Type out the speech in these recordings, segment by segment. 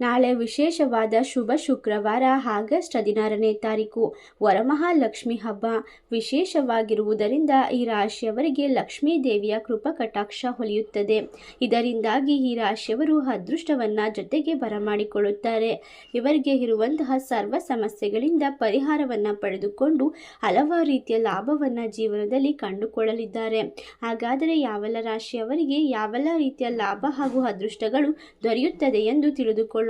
ನಾಳೆ ವಿಶೇಷವಾದ ಶುಭ ಶುಕ್ರವಾರ, ಆಗಸ್ಟ್ ಹದಿನಾರನೇ ತಾರೀಕು. ವರಮಹಾಲಕ್ಷ್ಮಿ ಹಬ್ಬ ವಿಶೇಷವಾಗಿರುವುದರಿಂದ ಈ ರಾಶಿಯವರಿಗೆ ಲಕ್ಷ್ಮೀ ದೇವಿಯ ಕೃಪಕಟಾಕ್ಷ ಕಟಾಕ್ಷ ಹೊಳೆಯುತ್ತದೆ ಇದರಿಂದಾಗಿ ಈ ರಾಶಿಯವರು ಅದೃಷ್ಟವನ್ನು ಜೊತೆಗೆ ಬರಮಾಡಿಕೊಳ್ಳುತ್ತಾರೆ. ಇವರಿಗೆ ಇರುವಂತಹ ಸರ್ವ ಸಮಸ್ಯೆಗಳಿಂದ ಪರಿಹಾರವನ್ನು ಪಡೆದುಕೊಂಡು ಹಲವಾರು ರೀತಿಯ ಲಾಭವನ್ನು ಜೀವನದಲ್ಲಿ ಕಂಡುಕೊಳ್ಳಲಿದ್ದಾರೆ. ಹಾಗಾದರೆ ಯಾವೆಲ್ಲ ರಾಶಿಯವರಿಗೆ ಯಾವೆಲ್ಲ ರೀತಿಯ ಲಾಭ ಹಾಗೂ ಅದೃಷ್ಟಗಳು ದೊರೆಯುತ್ತದೆ ಎಂದು ತಿಳಿದುಕೊಳ್ಳೋಣ.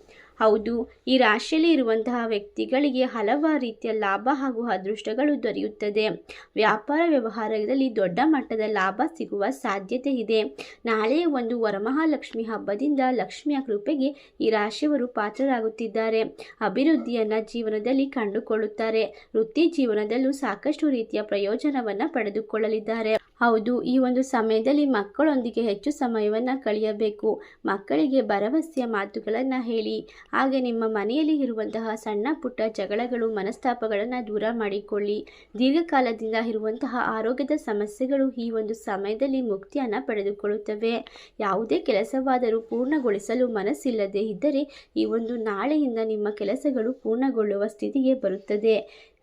ಹೌದು, ಈ ರಾಶಿಯಲ್ಲಿ ಇರುವಂತಹ ವ್ಯಕ್ತಿಗಳಿಗೆ ಹಲವಾರು ರೀತಿಯ ಲಾಭ ಹಾಗೂ ಅದೃಷ್ಟಗಳು ದೊರೆಯುತ್ತದೆ. ವ್ಯಾಪಾರ ವ್ಯವಹಾರದಲ್ಲಿ ದೊಡ್ಡ ಮಟ್ಟದ ಲಾಭ ಸಿಗುವ ಸಾಧ್ಯತೆ ಇದೆ. ನಾಳೆ ಒಂದು ವರಮಹಾಲಕ್ಷ್ಮಿ ಹಬ್ಬದಿಂದ ಲಕ್ಷ್ಮಿಯ ಕೃಪೆಗೆ ಈ ರಾಶಿಯವರು ಪಾತ್ರರಾಗುತ್ತಿದ್ದಾರೆ. ಅಭಿವೃದ್ಧಿಯನ್ನು ಜೀವನದಲ್ಲಿ ಕಂಡುಕೊಳ್ಳುತ್ತಾರೆ. ವೃತ್ತಿ ಜೀವನದಲ್ಲೂ ಸಾಕಷ್ಟು ರೀತಿಯ ಪ್ರಯೋಜನವನ್ನು ಪಡೆದುಕೊಳ್ಳಲಿದ್ದಾರೆ. ಹೌದು, ಈ ಒಂದು ಸಮಯದಲ್ಲಿ ಮಕ್ಕಳೊಂದಿಗೆ ಹೆಚ್ಚು ಸಮಯವನ್ನು ಕಳೆಯಬೇಕು. ಮಕ್ಕಳಿಗೆ ಭರವಸೆಯ ಮಾತುಗಳನ್ನು ಹೇಳಿ ಹಾಗೆ ನಿಮ್ಮ ಮನೆಯಲ್ಲಿ ಇರುವಂತಹ ಸಣ್ಣ ಪುಟ್ಟ ಜಗಳಗಳು, ಮನಸ್ತಾಪಗಳನ್ನು ದೂರ ಮಾಡಿಕೊಳ್ಳಿ. ದೀರ್ಘಕಾಲದಿಂದ ಇರುವಂತಹ ಆರೋಗ್ಯದ ಸಮಸ್ಯೆಗಳು ಈ ಒಂದು ಸಮಯದಲ್ಲಿ ಮುಕ್ತಿಯನ್ನು ಪಡೆದುಕೊಳ್ಳುತ್ತವೆ. ಯಾವುದೇ ಕೆಲಸವಾದರೂ ಪೂರ್ಣಗೊಳಿಸಲು ಮನಸ್ಸಿಲ್ಲದೆ ಇದ್ದರೆ ಈ ಒಂದು ನಾಳೆಯಿಂದ ನಿಮ್ಮ ಕೆಲಸಗಳು ಪೂರ್ಣಗೊಳ್ಳುವ ಸ್ಥಿತಿಗೆ ಬರುತ್ತದೆ.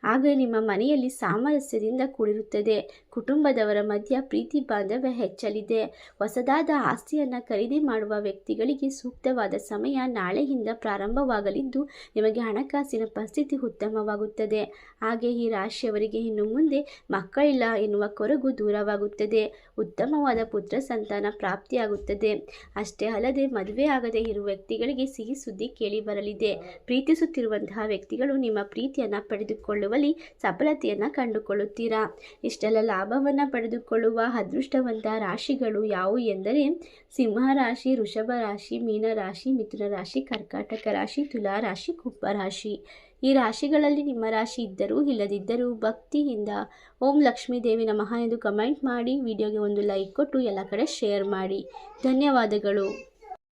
ಆಗ ನಿಮ್ಮ ಮನೆಯಲ್ಲಿ ಸಾಮರಸ್ಯದಿಂದ ಕೂಡಿರುತ್ತದೆ. ಕುಟುಂಬದವರ ಮಧ್ಯ ಪ್ರೀತಿ ಬಾಂಧವ್ಯ ಹೆಚ್ಚಲಿದೆ. ಹೊಸದಾದ ಆಸ್ತಿಯನ್ನು ಖರೀದಿ ಮಾಡುವ ವ್ಯಕ್ತಿಗಳಿಗೆ ಸೂಕ್ತವಾದ ಸಮಯ ನಾಳೆಯಿಂದ ಪ್ರಾರಂಭವಾಗಲಿದ್ದು, ನಿಮಗೆ ಹಣಕಾಸಿನ ಪರಿಸ್ಥಿತಿ ಉತ್ತಮವಾಗುತ್ತದೆ. ಹಾಗೆ ಈ ರಾಶಿಯವರಿಗೆ ಇನ್ನು ಮುಂದೆ ಮಕ್ಕಳಿಲ್ಲ ಎನ್ನುವ ಕೊರಗು ದೂರವಾಗುತ್ತದೆ. ಉತ್ತಮವಾದ ಪುತ್ರ ಸಂತಾನ ಪ್ರಾಪ್ತಿಯಾಗುತ್ತದೆ. ಅಷ್ಟೇ ಅಲ್ಲದೆ ಮದುವೆ ಆಗದೇ ಇರುವ ವ್ಯಕ್ತಿಗಳಿಗೆ ಸಿಹಿ ಸುದ್ದಿ ಕೇಳಿ ಬರಲಿದೆ. ಪ್ರೀತಿಸುತ್ತಿರುವಂತಹ ವ್ಯಕ್ತಿಗಳು ನಿಮ್ಮ ಪ್ರೀತಿಯನ್ನು ಪಡೆದುಕೊಳ್ಳುವಲ್ಲಿ ಸಫಲತೆಯನ್ನು ಕಂಡುಕೊಳ್ಳುತ್ತೀರಾ? ಇಷ್ಟೆಲ್ಲ ಲಾಭವನ್ನು ಪಡೆದುಕೊಳ್ಳುವ ಅದೃಷ್ಟವಂತ ರಾಶಿಗಳು ಯಾವುವು ಎಂದರೆ, ಸಿಂಹ ರಾಶಿ, ವೃಷಭ ರಾಶಿ, ಮೀನ ರಾಶಿ, ಮಿಥುನ ರಾಶಿ, ಕರ್ಕಾಟಕ ರಾಶಿ, ತುಲಾ ರಾಶಿ, ಕುಂಭ ರಾಶಿ. ಈ ರಾಶಿಗಳಲ್ಲಿ ನಿಮ್ಮ ರಾಶಿ ಇದ್ದರೂ ಇಲ್ಲದಿದ್ದರೂ ಭಕ್ತಿಯಿಂದ ಓಂ ಲಕ್ಷ್ಮೀ ದೇವಿ ನಮಃ ಎಂದು ಕಮೆಂಟ್ ಮಾಡಿ, ವಿಡಿಯೋಗೆ ಒಂದು ಲೈಕ್ ಕೊಟ್ಟು ಎಲ್ಲ ಕಡೆ ಶೇರ್ ಮಾಡಿ. ಧನ್ಯವಾದಗಳು.